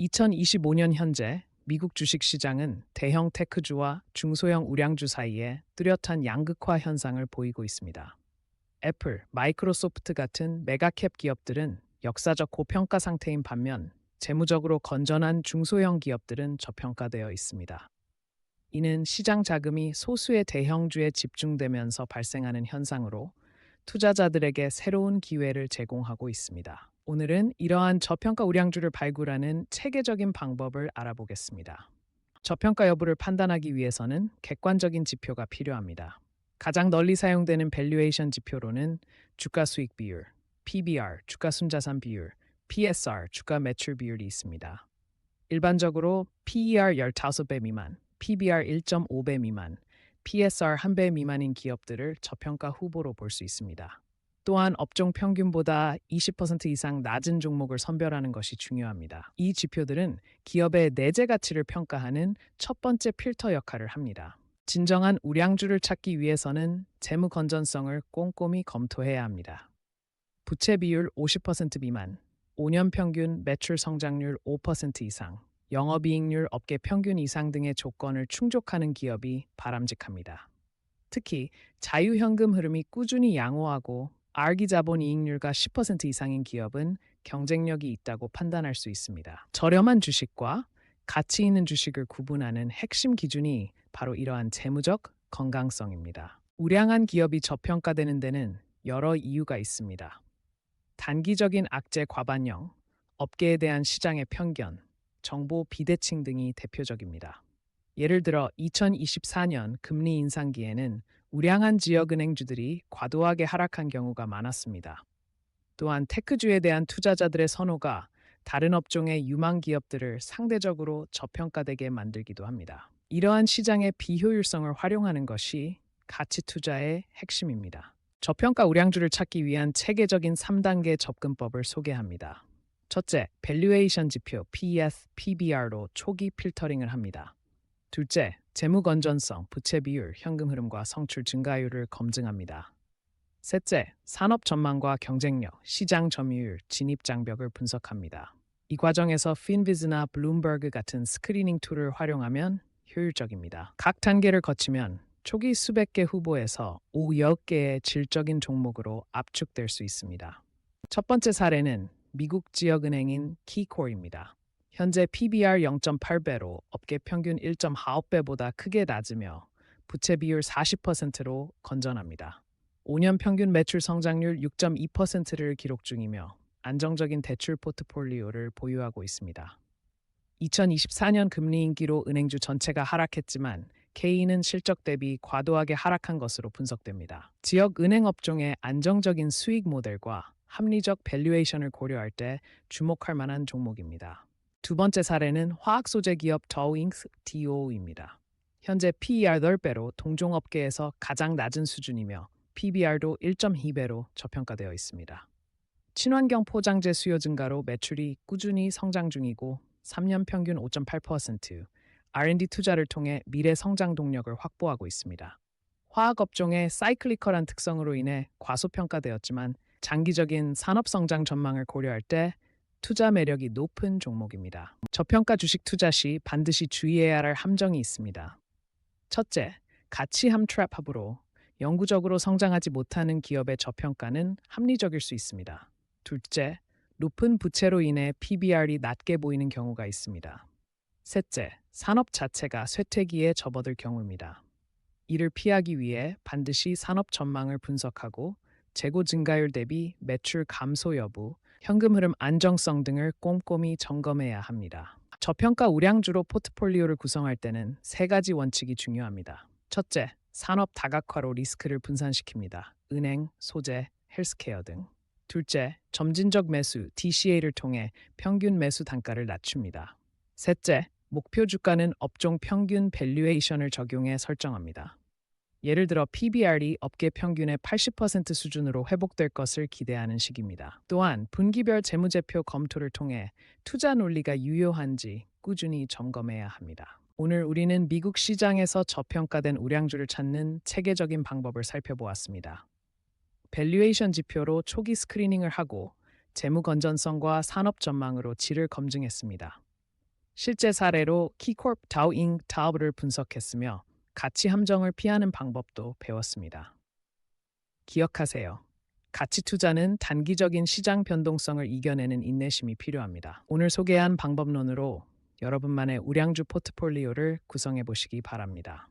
2025년 현재 미국 주식 시장은 대형 테크주와 중소형 우량주 사이에 뚜렷한 양극화 현상을 보이고 있습니다. 애플, 마이크로소프트 같은 메가캡 기업들은 역사적 고평가 상태인 반면 재무적으로 건전한 중소형 기업들은 저평가되어 있습니다. 이는 시장 자금이 소수의 대형주에 집중되면서 발생하는 현상으로 투자자들에게 새로운 기회를 제공하고 있습니다. 오늘은 이러한 저평가 우량주를 발굴하는 체계적인 방법을 알아보겠습니다. 저평가 여부를 판단하기 위해서는 객관적인 지표가 필요합니다. 가장 널리 사용되는 밸류에이션 지표로는 주가 수익 비율, PBR, 주가 순자산 비율, PSR, 주가 매출 비율이 있습니다. 일반적으로 PER 15배 미만, PBR 1.5배 미만, PSR 1배 미만인 기업들을 저평가 후보로 볼 수 있습니다. 또한 업종 평균보다 20% 이상 낮은 종목을 선별하는 것이 중요합니다. 이 지표들은 기업의 내재 가치를 평가하는 첫 번째 필터 역할을 합니다. 진정한 우량주를 찾기 위해서는 재무 건전성을 꼼꼼히 검토해야 합니다. 부채 비율 50% 미만, 5년 평균 매출 성장률 5% 이상, 영업이익률 업계 평균 이상 등의 조건을 충족하는 기업이 바람직합니다. 특히 자유현금 흐름이 꾸준히 양호하고 알기 자본 이익률과 10% 이상인 기업은 경쟁력이 있다고 판단할 수 있습니다. 저렴한 주식과 가치 있는 주식을 구분하는 핵심 기준이 바로 이러한 재무적 건강성입니다. 우량한 기업이 저평가되는 데는 여러 이유가 있습니다. 단기적인 악재 과반영, 업계에 대한 시장의 편견, 정보 비대칭 등이 대표적입니다. 예를 들어 2024년 금리 인상기에는 우량한 지역 은행주들이 과도하게 하락한 경우가 많았습니다. 또한 테크주에 대한 투자자들의 선호가 다른 업종의 유망 기업들을 상대적으로 저평가되게 만들기도 합니다. 이러한 시장의 비효율성을 활용하는 것이 가치 투자의 핵심입니다. 저평가 우량주를 찾기 위한 체계적인 3단계 접근법을 소개합니다. 첫째, 밸류에이션 지표 PES, PBR로 초기 필터링을 합니다. 둘째, 재무 건전성, 부채 비율, 현금 흐름과 성출 증가율을 검증합니다. 셋째, 산업 전망과 경쟁력, 시장 점유율, 진입 장벽을 분석합니다. 이 과정에서 핀비즈나 블룸버그 같은 스크리닝 툴을 활용하면 효율적입니다. 각 단계를 거치면 초기 수백 개 후보에서 5여 개의 질적인 종목으로 압축될 수 있습니다. 첫 번째 사례는 미국 지역은행인 키콜입니다. 현재 PBR 0.8배로 업계 평균 1.45배보다 크게 낮으며 부채 비율 40%로 건전합니다. 5년 평균 매출 성장률 6.2%를 기록 중이며 안정적인 대출 포트폴리오를 보유하고 있습니다. 2024년 금리 인기로 은행주 전체가 하락했지만 K는 실적 대비 과도하게 하락한 것으로 분석됩니다. 지역 은행 업종의 안정적인 수익 모델과 합리적 밸류에이션을 고려할 때 주목할 만한 종목입니다. 두 번째 사례는 화학 소재 기업 더윙스 DO입니다. 현재 PER 10배로 동종업계에서 가장 낮은 수준이며 PBR도 1.2배로 저평가되어 있습니다. 친환경 포장재 수요 증가로 매출이 꾸준히 성장 중이고 3년 평균 5.8%, R&D 투자를 통해 미래 성장 동력을 확보하고 있습니다. 화학 업종의 사이클리컬한 특성으로 인해 과소평가되었지만 장기적인 산업 성장 전망을 고려할 때 투자 매력이 높은 종목입니다. 저평가 주식 투자 시 반드시 주의해야 할 함정이 있습니다. 첫째, 가치함 트랩 합으로 영구적으로 성장하지 못하는 기업의 저평가는 합리적일 수 있습니다. 둘째, 높은 부채로 인해 PBR이 낮게 보이는 경우가 있습니다. 셋째, 산업 자체가 쇠퇴기에 접어들 경우입니다. 이를 피하기 위해 반드시 산업 전망을 분석하고 재고 증가율 대비 매출 감소 여부, 현금 흐름 안정성 등을 꼼꼼히 점검해야 합니다. 저평가 우량주로 포트폴리오를 구성할 때는 세 가지 원칙이 중요합니다. 첫째, 산업 다각화로 리스크를 분산시킵니다. 은행, 소재, 헬스케어 등. 둘째, 점진적 매수 DCA를 통해 평균 매수 단가를 낮춥니다. 셋째, 목표 주가는 업종 평균 밸류에이션을 적용해 설정합니다. 예를 들어 PBR이 업계 평균의 80% 수준으로 회복될 것을 기대하는 시기입니다. 또한 분기별 재무제표 검토를 통해 투자 논리가 유효한지 꾸준히 점검해야 합니다. 오늘 우리는 미국 시장에서 저평가된 우량주를 찾는 체계적인 방법을 살펴보았습니다. 밸류에이션 지표로 초기 스크리닝을 하고 재무 건전성과 산업 전망으로 질을 검증했습니다. 실제 사례로 키콜프 다우잉 타브를 분석했으며 가치 함정을 피하는 방법도 배웠습니다. 기억하세요. 가치 투자는 단기적인 시장 변동성을 이겨내는 인내심이 필요합니다. 오늘 소개한 방법론으로 여러분만의 우량주 포트폴리오를 구성해 보시기 바랍니다.